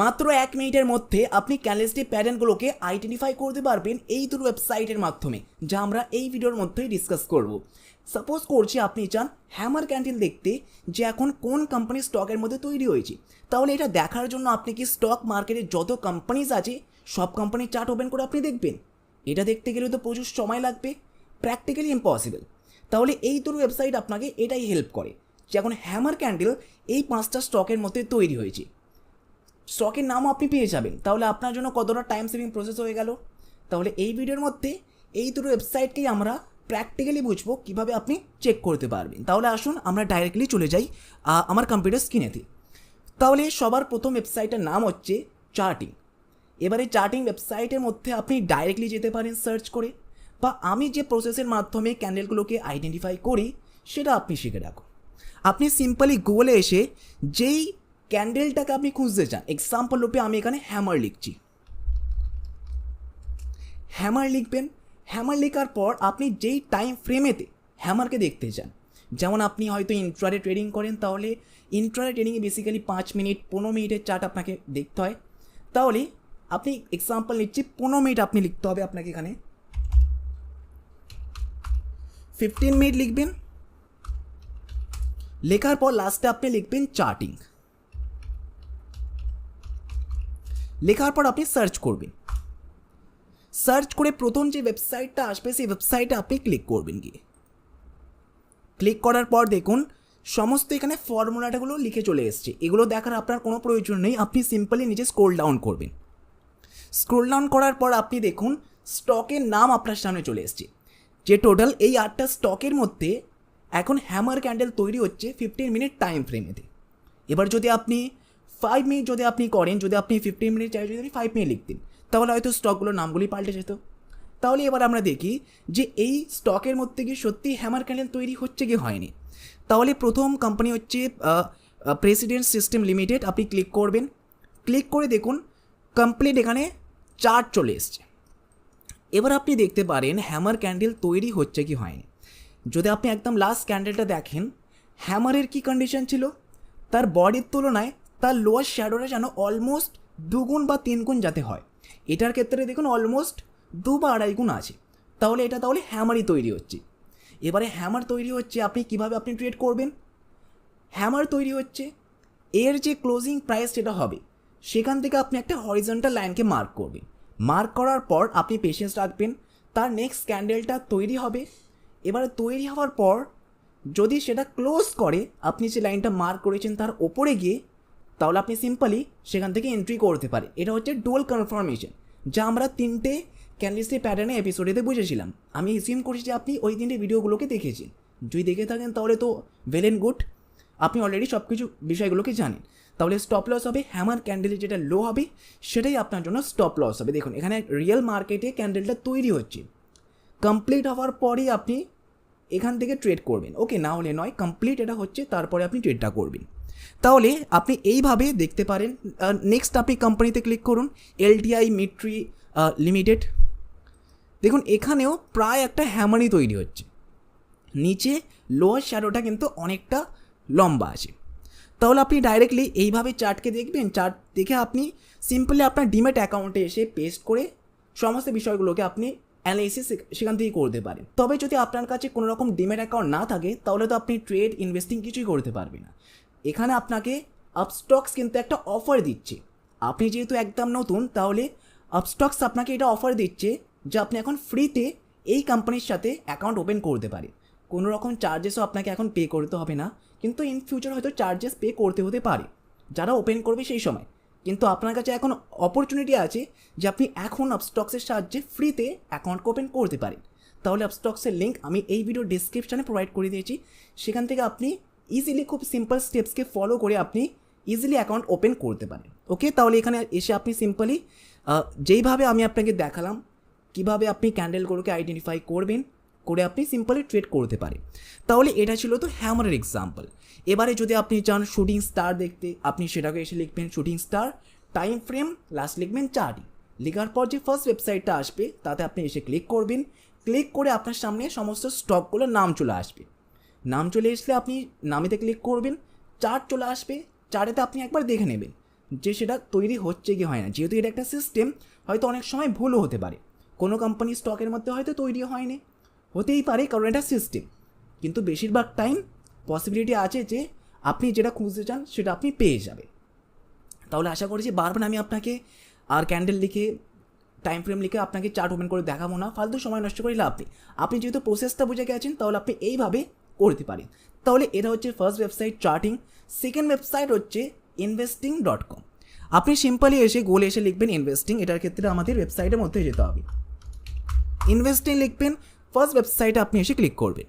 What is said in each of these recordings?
মাত্র এক মিনিটের মধ্যে আপনি ক্যালেস্টি প্যাটার্নগুলোকে আইডেন্টিফাই করতে পারবেন এই দুটো ওয়েবসাইটের মাধ্যমে, যা আমরা এই ভিডিওর মধ্যেই ডিসকাস করব। সাপোজ করছি আপনি চান হ্যামার ক্যান্ডেল দেখতে যে এখন কোন কোম্পানির স্টকের মধ্যে তৈরি হয়েছে। তাহলে এটা দেখার জন্য আপনি কি স্টক মার্কেটে যত কোম্পানিজ আছে, সব কোম্পানির চার্ট ওপেন করে আপনি দেখবেন। এটা দেখতে গেলে তো প্রচুর সময় লাগবে প্র্যাকটিক্যালি ইম্পসিবল তাহলে এই দুটো ওয়েবসাইট আপনাকে এটাই হেল্প করে যে এখন হ্যামার ক্যান্ডেল এই পাঁচটা স্টকের মধ্যে তৈরি হয়েছে। স্টকের নামও আপনি পেয়ে যাবেন। তাহলে আপনার জন্য কতটা টাইম সেভিং প্রসেস হয়ে গেল? তাহলে এই ভিডিওর মধ্যে এই দুটো ওয়েবসাইটকেই আমরা প্র্যাকটিক্যালি বুঝব কীভাবে আপনি চেক করতে পারবেন। তাহলে আসুন আমরা ডাইরেক্টলি চলে যাই আমার কম্পিউটার স্ক্রিনেতে তাহলে সবার প্রথম ওয়েবসাইটের নাম হচ্ছে চার্টিং এবারে চার্টিং ওয়েবসাইটের মধ্যে আপনি ডাইরেক্টলি যেতে পারেন সার্চ করে বা আমি যে প্রসেসের মাধ্যমে ক্যান্ডেলগুলোকে আইডেন্টিফাই করি, সেটা আপনি শিখে রাখুন আপনি সিম্পলি গুগলে এসে যেই ক্যান্ডেলটাকে আপনি খুঁজতে চান এক্সাম্পল রূপে আমি এখানে হ্যামার লিখছি। হ্যামার লিখবেন। হ্যামার লেখার পর আপনি যেই টাইম ফ্রেমেতে হ্যামারকে দেখতে চান, যেমন আপনি হয়তো ইন্ট্রাডে ট্রেডিং করেন, তাহলে ইন্ট্রাডে ট্রেডিংয়ে বেসিক্যালি পাঁচ মিনিট পনেরো মিনিটের চার্ট আপনাকে দেখতে হয়। তাহলে আপনি এক্সাম্পল নিচ্ছি, পনেরো মিনিট আপনি লিখতে হবে আপনাকে এখানে। ফিফটিন মিনিট লিখবেন। লেখার পর লাস্টে আপনি লিখবেন চার্টিং লেখার পর আপনি সার্চ করবেন। সার্চ করে প্রথম যে ওয়েবসাইটটা আসবে, সেই ওয়েবসাইটে আপনি ক্লিক করবেন গিয়ে। ক্লিক করার পর দেখুন, সমস্ত এখানে ফর্মুলাটাগুলো লিখে চলে এসছে। এগুলো দেখার আপনার কোনো প্রয়োজন নেই, আপনি সিম্পলি নিচে স্ক্রোল ডাউন করবেন। স্ক্রোল ডাউন করার পর আপনি দেখুন স্টকের নাম আপনার সামনে চলে এসছে। যে টোটাল এই আটটা স্টকের মধ্যে এখন হ্যামার ক্যান্ডেল তৈরি হচ্ছে ফিফটিন মিনিট টাইম ফ্রেমেতে এবার যদি আপনি ফাইভ মিনিট যদি আপনি করেন, যদি আপনি ফিফটিন মিনিট চাই, যদি আপনি ফাইভ মিনিট লিখতেন, তাহলে হয়তো স্টকগুলোর নামগুলি পাল্টে যেত। তাহলে এবার আমরা দেখি যে এই স্টকের মধ্যে কি সত্যি হ্যামার ক্যান্ডেল তৈরি হচ্ছে কি হয়নি। তাহলে প্রথম কোম্পানি হচ্ছে প্রেসিডেন্ট সিস্টেম লিমিটেড আপনি ক্লিক করবেন। ক্লিক করে দেখুন কমপ্লিট এখানে চার্ট চলে এসছে। এবার আপনি দেখতে পারেন হ্যামার ক্যান্ডেল তৈরি হচ্ছে কি হয়নি। যদি আপনি একদম লাস্ট ক্যান্ডেলটা দেখেন হ্যামারের কি কন্ডিশন ছিল? তার বডির তুলনায় তার লোয়ার শ্যাডোটা যেন অলমোস্ট দুগুণ বা তিন গুণ যাতে হয়। এটার ক্ষেত্রে দেখুন অলমোস্ট দু বা আড়াই গুণ আছে। তাহলে এটা তাহলে হ্যামারই তৈরি হচ্ছে। এবারে হ্যামার তৈরি হচ্ছে, আপনি কীভাবে আপনি ট্রেড করবেন? হ্যামার তৈরি হচ্ছে, এর যে ক্লোজিং প্রাইস যেটা হবে, সেখান থেকে আপনি একটা হরিজন্টাল লাইনকে মার্ক করবেন। মার্ক করার পর আপনি পেশেন্স রাখবেন, তার নেক্সট ক্যান্ডেলটা তৈরি হবে। এবারে তৈরি হওয়ার পর যদি সেটা ক্লোজ করে, আপনি যে লাইনটা মার্ক করেছেন তার ওপরে গিয়ে তাহলে আপনি সিম্পলি সেখান থেকে এন্ট্রি করতে পারেন। এটা হচ্ছে ডুয়াল কনফার্মেশন যা আমরা তিনটে ক্যান্ডিস্টি প্যাটার্নে এপিসোডেতে বুঝেছিলাম। আমি এসিউম করছি যে আপনি ওই তিনটে ভিডিওগুলোকে দেখেছেন। যদি দেখে থাকেন তাহলে তো ওয়েল অ্যান্ড গুড আপনি অলরেডি সব কিছু বিষয়গুলোকে জানেন। তাহলে স্টপ লস হবে হ্যামার ক্যান্ডেলের যেটা লো হবে, সেটাই আপনার জন্য স্টপ লস হবে। দেখুন, এখানে রিয়েল মার্কেটে ক্যান্ডেলটা তৈরি হচ্ছে। কমপ্লিট হওয়ার পরেই আপনি এখান থেকে ট্রেড করবেন। ওকে না হলে নয় কমপ্লিট এটা হচ্ছে, তারপরে আপনি ট্রেডটা করবেন। তাহলে আপনি এইভাবে দেখতে পারেন। নেক্সট আপনি কোম্পানিতে ক্লিক করুন এলটিআই মিট্রি লিমিটেড দেখুন, এখানেও প্রায় একটা হ্যামারি তৈরি হচ্ছে। নিচে লোয়ার শ্যাডোটা কিন্তু অনেকটা লম্বা আছে। তাহলে আপনি ডাইরেক্টলি এইভাবে চার্টকে দেখবেন। চার্ট দেখে আপনি সিম্পলি আপনার ডিমেট অ্যাকাউন্টে এসে পেস্ট করে সমস্ত বিষয়গুলোকে আপনি অ্যানালিসিস সেখান থেকেই করতে পারেন। তবে যদি আপনার কাছে কোনো রকম ডিমেট অ্যাকাউন্ট না থাকে, তাহলে তো আপনি ট্রেড ইনভেস্টিং কিছুই করতে পারবেন না। এখানে আপনাকে আপস্টক্স কিন্তু একটা অফার দিচ্ছে। আপনি যেহেতু একদম নতুন, তাহলে আপস্টক্স আপনাকে এটা অফার দিচ্ছে যে আপনি এখন ফ্রিতে এই কোম্পানির সাথে অ্যাকাউন্ট ওপেন করতে পারে কোনো রকম চার্জেসও আপনাকে এখন পে করতে হবে না, কিন্তু ইন ফিউচার হয়তো চার্জেস পে করতে হতে পারে, যারা ওপেন করবে সেই সময়। কিন্তু আপনার কাছে এখন অপরচুনিটি আছে যে আপনি এখন আপস্টক্সের সাহায্যে ফ্রিতে অ্যাকাউন্ট ওপেন করতে পারেন। তাহলে আপস্টক্সের লিঙ্ক আমি এই ভিডিও ডিসক্রিপশানে প্রোভাইড করে দিয়েছি। সেখান থেকে আপনি ইজিলি খুব সিম্পল স্টেপসকে ফলো করে আপনি ইজিলি অ্যাকাউন্ট ওপেন করতে পারেন। ওকে তাহলে এখানে এসে আপনি সিম্পলি যেইভাবে আমি আপনাকে দেখালাম, কীভাবে আপনি ক্যান্ডেলগুলোকে আইডেন্টিফাই করবেন, করে আপনি সিম্পলি ট্রেড করতে পারেন। তাহলে এটা ছিল তো হ্যামারের এক্সাম্পল এবারে যদি আপনি চান শুটিং স্টার দেখতে, আপনি সেটাকে এসে লিখবেন shooting star time frame last লিখবেন চার্টিং লেখার পর যে ফার্স্ট ওয়েবসাইটটা আসবে, তাতে আপনি এসে ক্লিক করবেন। ক্লিক করে আপনার সামনে সমস্ত স্টকগুলোর নাম চলে আসবে। নাম চলে আসলে আপনি নামেতে ক্লিক করবেন চার্ট চলে আসবে চার্টেতে আপনি একবার দেখে নেবেন যে সেটা তৈরি হচ্ছে কি হয় না। যেহেতু এটা একটা সিস্টেম হয়তো অনেক সময় ভুলও হতে পারে। কোনো কোম্পানি স্টকের মধ্যে হয়তো তৈরি হয়নি। হতেই পারে, কারণ এটা সিস্টেম কিন্তু বেশিরভাগ টাইম পসিবিলিটি আছে যে আপনি যেটা খুঁজতে চান, সেটা আপনি পেয়ে যাবে তাহলে আশা করি যে বারবার আমি আপনাকে আর ক্যান্ডেল লিখে টাইম ফ্রেম লিখে আপনাকে চার্ট ওপেন করে দেখাবো না। ফালতু সময় নষ্ট করে লাভ নেই। আপনি যেহেতু প্রসেসটা বুঝে গেছেন, তাহলে আপনি এইভাবে করতে পারেন তাহলে এটা হচ্ছে first website charting second website হচ্ছে ইনভেস্টিং ডট কম আপনি সিম্পলি এসে গোলে এসে লিখবেন ইনভেস্টিং এটার ক্ষেত্রে আমাদের ওয়েবসাইটের মধ্যে যেতে হবে। ইনভেস্টিং লিখবেন ফার্স্ট ওয়েবসাইটে আপনি এসে ক্লিক করবেন।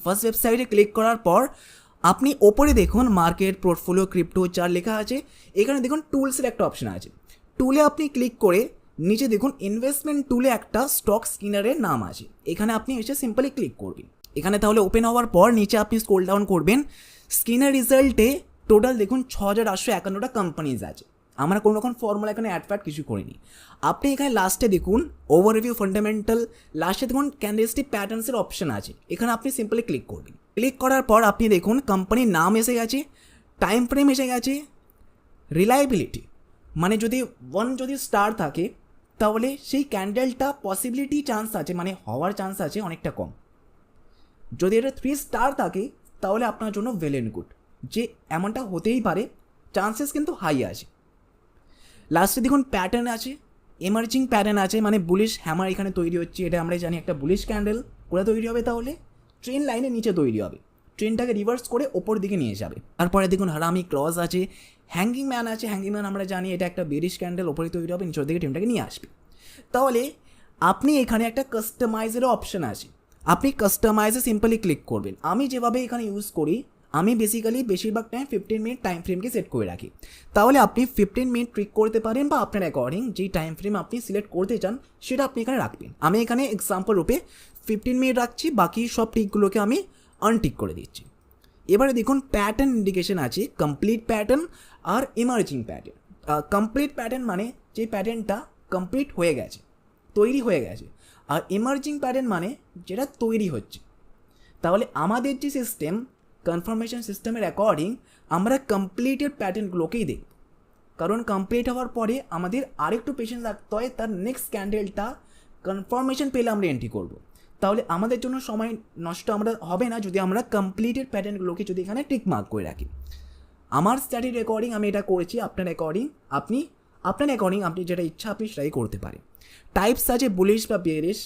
ফার্স্ট ওয়েবসাইটে ক্লিক করার পর আপনি ওপরে দেখুন মার্কেট পোর্টফোলিও ক্রিপ্টো চার লেখা আছে। এখানে দেখুন টুলসের একটা অপশন আছে। টুলে আপনি ক্লিক করে নিচে দেখুন ইনভেস্টমেন্ট টুলে একটা স্টক স্কিনারের নাম আছে। এখানে আপনি এসে সিম্পলি ক্লিক করবেন। এখানে তাহলে ওপেন হওয়ার পর নিচে আপনি স্ক্রোল ডাউন করবেন স্কিনার রেজাল্টে টোটাল দেখুন ছ হাজার আটশো একান্নটা কোম্পানিজ আছে। আমরা কোনো রকম ফর্মুলা এখানে অ্যাড ফ্যাড কিছু করিনি। আপনি এখানে লাস্টে দেখুন ওভারভিউ ফান্ডামেন্টাল লাস্টে দেখুন ক্যান্ডেলস্টিক প্যাটার্নসের অপশন আছে। এখানে আপনি সিম্পলি ক্লিক করবেন। ক্লিক করার পর আপনি দেখুন কোম্পানির নাম এসে গেছে টাইম ফ্রেম এসে গেছে রিলায়েবিলিটি মানে যদি ওয়ান যদি স্টার থাকে, তাহলে সেই ক্যান্ডেলটা পসিবিলিটি চান্স আছে মানে হওয়ার চান্স আছে অনেকটা কম। যদি এটা থ্রি স্টার থাকে, তাহলে আপনার জন্য ওয়েল এন্ড গুড যে এমনটা হতেই পারে চান্সেস কিন্তু হাই আছে। লাস্টে দেখুন প্যাটার্ন আছে এমার্জিং প্যাটার্ন আছে মানে বুলিশ হ্যামার এখানে তৈরি হচ্ছে, এটা আমরা জানি, একটা বুলিশ ক্যান্ডেল কোথায় তৈরি হবে তাহলে? ট্রেন লাইনের নিচে তৈরি হবে। ট্রেনটাকে রিভার্স করে ওপর দিকে নিয়ে যাবে। তারপরে দেখুন, হারামি ক্রস আছে হ্যাঙ্গিং ম্যান আছে হ্যাঙ্গিং ম্যান আমরা জানি, এটা একটা বেরিশ ক্যান্ডেল ওপরে তৈরি হবে, নিচের দিকে ট্রেনটাকে নিয়ে আসবে। তাহলে, আপনি এখানে একটা কাস্টমাইজেরও অপশন আছে। আপনি কাস্টমাইজে সিম্পলি ক্লিক করবেন। আমি যেভাবে এখানে ইউজ করি, আমি বেসিক্যালি বেশিরভাগ টাইম ফিফটিন মিনিট টাইম ফ্রেমকে সেট করে রাখি। তাহলে আপনি ফিফটিন মিনিট ট্রিক করতে পারেন বা আপনার অ্যাকর্ডিং যেই টাইম ফ্রেম আপনি সিলেক্ট করতে চান, সেটা আপনি এখানে রাখবেন। আমি এখানে এক্সাম্পল রূপে ফিফটিন মিনিট রাখছি, বাকি সব টিকগুলোকে আমি আনটিক করে দিচ্ছি। এবারে দেখুন প্যাটার্ন ইন্ডিকেশন আছে কমপ্লিট প্যাটার্ন আর ইমার্জিং প্যাটার্ন কমপ্লিট প্যাটার্ন মানে যে প্যাটার্নটা কমপ্লিট হয়ে গেছে, তৈরি হয়ে গেছে। আর ইমার্জিং প্যাটার্ন মানে যেটা তৈরি হচ্ছে। তাহলে আমাদের যে সিস্টেম কনফার্মেশন সিস্টেমের অ্যাকর্ডিং আমরা কমপ্লিটেড প্যাটার্নগুলোকেই দেখব। কারণ কমপ্লিট হওয়ার পরে আমাদের আরেকটু পেশেন্ট রাখতে হয়, তার নেক্সট ক্যান্ডেলটা কনফার্মেশন পেলে আমরা এন্ট্রি করব। তাহলে আমাদের জন্য সময় নষ্ট আমরা হবে না যদি আমরা কমপ্লিটেড প্যাটার্নগুলোকে যদি এখানে টিক মার্ক করে রাখি। আমার স্টাডির রেকর্ডিং আমি এটা করেছি, আপনার রেকর্ডিং আপনি আপনার অ্যাকর্ডিং আপনি যেটা ইচ্ছা আপনি সেটাই করতে পারেন। টাইপস আছে বুলিশ বা বিয়ারিশ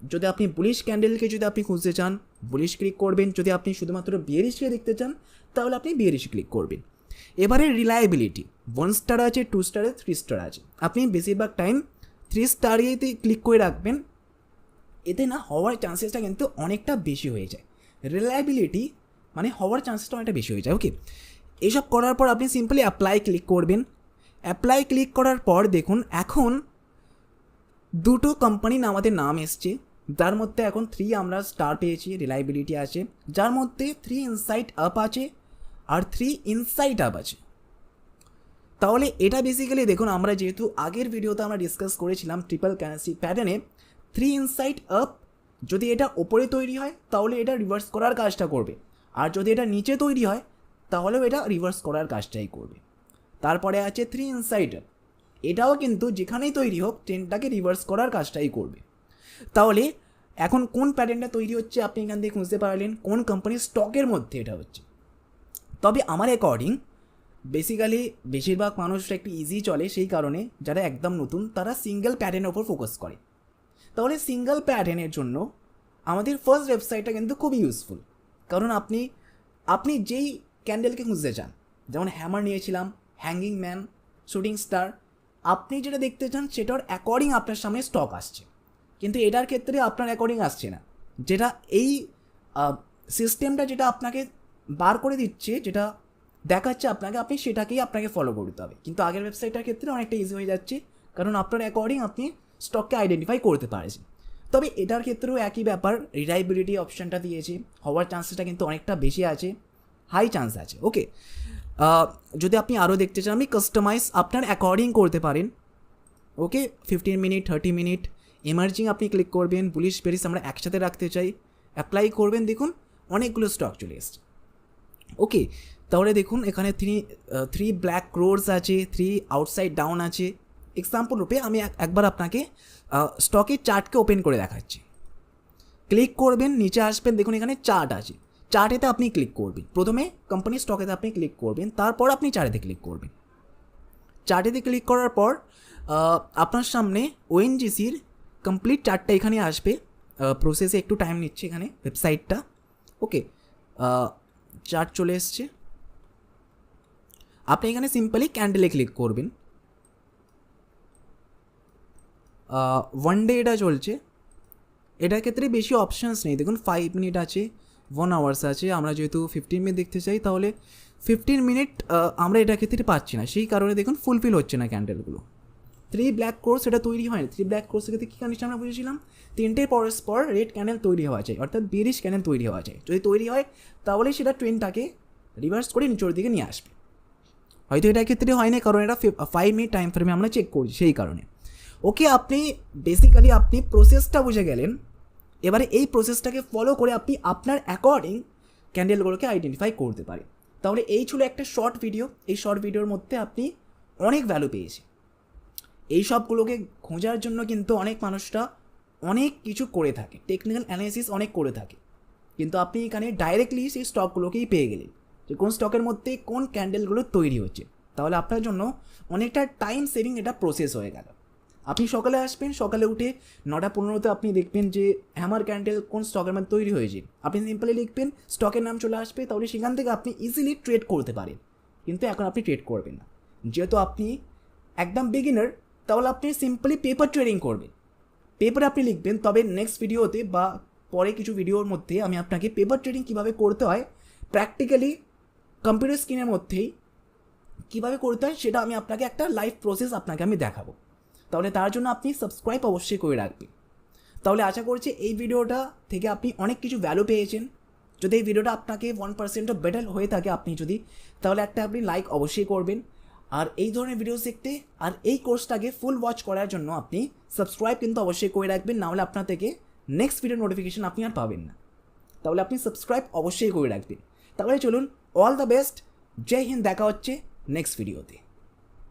যদি আপনি বুলিশ ক্যান্ডেলকে যদি আপনি খুঁজতে চান বুলিশ ক্লিক করবেন, যদি আপনি শুধুমাত্র বিয়ারিশকে দেখতে চান, তাহলে আপনি বিয়ারিশ ক্লিক করবেন। এবারে রিলায়েবিলিটি ওয়ান স্টার আছে টু স্টারে থ্রি স্টার আছে। আপনি বেশিরভাগ টাইম থ্রি স্টারেতে ক্লিক করে রাখবেন, এতে না হওয়ার চান্সেসটা কিন্তু অনেকটা বেশি হয়ে যায়। রিলায়েবিলিটি মানে হওয়ার চান্সেসটা অনেকটা বেশি হয়ে যায় ওকে এসব করার পর আপনি সিম্পলি অ্যাপ্লাই ক্লিক করবেন। অ্যাপ্লাই ক্লিক করার পর দেখুন এখন দুটো কোম্পানির আমাদের নাম এসছে। যার মধ্যে এখন থ্রি আমরা স্টার পেয়েছি রিলায়েবিলিটি আছে। যার মধ্যে থ্রি ইনসাইট আপ আছে আর থ্রি ইনসাইট আপ আছে। তাহলে এটা বেসিক্যালি দেখুন, আমরা যেহেতু আগের ভিডিওতে আমরা ডিসকাস করেছিলাম ট্রিপল ক্যারেন্সি প্যাটার্নে থ্রি ইনসাইট আপ যদি এটা ওপরে তৈরি হয়, তাহলে এটা রিভার্স করার কাজটা করবে। আর যদি এটা নিচে তৈরি হয়, তাহলেও এটা রিভার্স করার কাজটাই করবে। তারপরে আছে থ্রি ইনসাইড আপ এটাও কিন্তু যেখানেই তৈরি হোক ট্রেনটাকে রিভার্স করার কাজটাই করবে। তাহলে, এখন কোন প্যাটার্নটা তৈরি হচ্ছে আপনি এখান থেকে খুঁজতে পারলেন? কোন কোম্পানির স্টকের মধ্যে এটা হচ্ছে? তবে আমার অ্যাকর্ডিং বেসিক্যালি বেশিরভাগ মানুষরা একটু ইজি চলে, সেই কারণে যারা একদম নতুন, তারা সিঙ্গেল প্যাটার্নের ওপর ফোকাস করে। তাহলে সিঙ্গেল প্যাটার্নের জন্য আমাদের ফার্স্ট ওয়েবসাইটটা কিন্তু খুবই ইউজফুল কারণ আপনি আপনি যেই ক্যান্ডেলকে খুঁজতে চান, যেমন হ্যামার নিয়েছিলাম হ্যাঙ্গিং ম্যান শুটিং স্টার আপনি যেটা দেখতে চান সেটার অ্যাকর্ডিং আপনার সামনে স্টক আসছে। কিন্তু এটার ক্ষেত্রে আপনার অ্যাকর্ডিং আসছে না। যেটা এই সিস্টেমটা যেটা আপনাকে বার করে দিচ্ছে, যেটা দেখাচ্ছে আপনাকে, আপনি সেটাকেই আপনাকে ফলো করতে হবে। কিন্তু আগের ওয়েবসাইটটার ক্ষেত্রে অনেকটা ইজি হয়ে যাচ্ছে, কারণ আপনার অ্যাকর্ডিং আপনি স্টককে আইডেন্টিফাই করতে পারছেন। তবে এটার ক্ষেত্রেও একই ব্যাপার রিলাইবিলিটি অপশানটা দিয়েছে, হওয়ার চান্সেসটা কিন্তু অনেকটা বেশি আছে হাই চান্স আছে ওকে যদি আপনি আরও দেখতে চান আপনি কাস্টমাইজ আপনার অ্যাকর্ডিং করতে পারেন। Okay fifteen minute thirty minute emerging আপনি ক্লিক করবেন পুলিশ পেরিস আমরা একসাথে রাখতে চাই। অ্যাপ্লাই করবেন, দেখুন অনেকগুলো স্টক চলে এসছে। ওকে তাহলে দেখুন, এখানে থ্রি থ্রি ব্ল্যাক রোডস আছে থ্রি আউটসাইড ডাউন আছে। এক্সাম্পল রূপে আমি এক- একবার আপনাকে স্টকের চার্টকে ওপেন করে দেখাচ্ছি। ক্লিক করবেন, নিচে আসবেন, দেখুন এখানে চার্ট আছে। চার্টেতে আপনি ক্লিক করবেন। প্রথমে কোম্পানির স্টকেতে আপনি ক্লিক করবেন, তারপর আপনি চার্টেতে ক্লিক করবেন। চার্টেতে ক্লিক করার পর আপনার সামনে ওএনজিসির কমপ্লিট চার্টটা এখানে আসবে। প্রসেসে একটু টাইম নিচ্ছে এখানে ওয়েবসাইটটা ওকে চার্ট চলে এসছে। আপনি এখানে সিম্পলি ক্যান্ডেলে ক্লিক করবেন। ওয়ান ডে এটা চলছে। এটার ক্ষেত্রে বেশি অপশানস নেই। দেখুন ফাইভ মিনিট আছে। ওয়ান আওয়ার্স আছে। আমরা যেহেতু ফিফটিন মিনিট দেখতে চাই, তাহলে ফিফটিন মিনিট আমরা এটা ক্ষেত্রে পাচ্ছি না। সেই কারণে দেখুন ফুলফিল হচ্ছে না ক্যান্ডেলগুলো থ্রি ব্ল্যাক কোর্স এটা তৈরি হয় না। থ্রি ব্ল্যাক কোর্সের ক্ষেত্রে কী কন্ডিশন আমরা বুঝেছিলাম? তিনটে পরস্পর রেড ক্যান্ডেল তৈরি হওয়া যায় অর্থাৎ বিরিশ ক্যান্ডেল তৈরি হওয়া যায় যদি তৈরি হয়, তাহলে সেটা ট্রেনটাকে রিভার্স করে নিচের দিকে নিয়ে আসবে। হয়তো এটার ক্ষেত্রে হয় না, কারণ এটা ফাইভ মিনিট টাইম ফ্রেমে আমরা চেক করছি, সেই কারণে। ওকে আপনি বেসিক্যালি আপনি প্রসেসটা বুঝে গেলেন। এবারে এই প্রসেসটাকে ফলো করে আপনি আপনার অ্যাকর্ডিং ক্যান্ডেলগুলোকে আইডেন্টিফাই করতে পারেন। তাহলে এই ছিল একটা শর্ট ভিডিও এই শর্ট ভিডিওর মধ্যে আপনি অনেক ভ্যালু পেয়েছেন। এই সবগুলোকে খোঁজার জন্য কিন্তু অনেক মানুষরা অনেক কিছু করে থাকে। টেকনিক্যাল অ্যানালিসিস অনেক করে থাকে। কিন্তু আপনি এখানে ডাইরেক্টলি সেই স্টকগুলোকেই পেয়ে গেলেন। যে কোন স্টকের মধ্যে কোন ক্যান্ডেলগুলো তৈরি হচ্ছে। তাহলে আপনার জন্য অনেকটা টাইম সেভিং এটা প্রসেস হয়ে গেল। আপনি সকালে আসবেন, সকালে উঠে নটা পনেরোতে আপনি দেখবেন যে হ্যামার ক্যান্ডেল কোন স্টকের মধ্যে তৈরি হয়েছে। আপনি সিম্পলি লিখবেন স্টকের নাম চলে আসবে, তাহলে সেখান থেকে আপনি ইজিলি ট্রেড করতে পারেন। কিন্তু এখন আপনি ট্রেড করবেন না। যেহেতু আপনি একদম বিগিনার তাহলে আপনি সিম্পলি পেপার ট্রেডিং করবেন। পেপার আপনি লিখবেন, তবে নেক্সট ভিডিওতে বা পরে কিছু ভিডিওর মধ্যে আমি আপনাকে পেপার ট্রেডিং কীভাবে করতে হয় প্র্যাকটিক্যালি কম্পিউটার স্ক্রিনের মধ্যেই কীভাবে করতে হয়, সেটা আমি আপনাকে একটা লাইভ প্রসেস আপনাকে আমি দেখাবো। তাহলে তার জন্য আপনি সাবস্ক্রাইব অবশ্যই করে রাখবেন। তাহলে আশা করছি এই ভিডিওটা থেকে আপনি অনেক কিছু ভ্যালু পেয়েছেন। যদি এই ভিডিওটা আপনাকে ওয়ান পার্সেন্টও বেটার হয়ে থাকে আপনি যদি, তাহলে একটা আপনি লাইক অবশ্যই করবেন। আর এই ধরনের ভিডিওস দেখতে আর এই কোর্সটাকে ফুল ওয়াচ করার জন্য আপনি সাবস্ক্রাইব কিন্তু অবশ্যই করে রাখবেন, নাহলে আপনার থেকে নেক্সট ভিডিও নোটিফিকেশন আপনি আর পাবেন না। তাহলে আপনি সাবস্ক্রাইব অবশ্যই করে রাখবেন। তাহলে চলুন all the best Jai Hind, দেখা হচ্ছে নেক্সট ভিডিওতে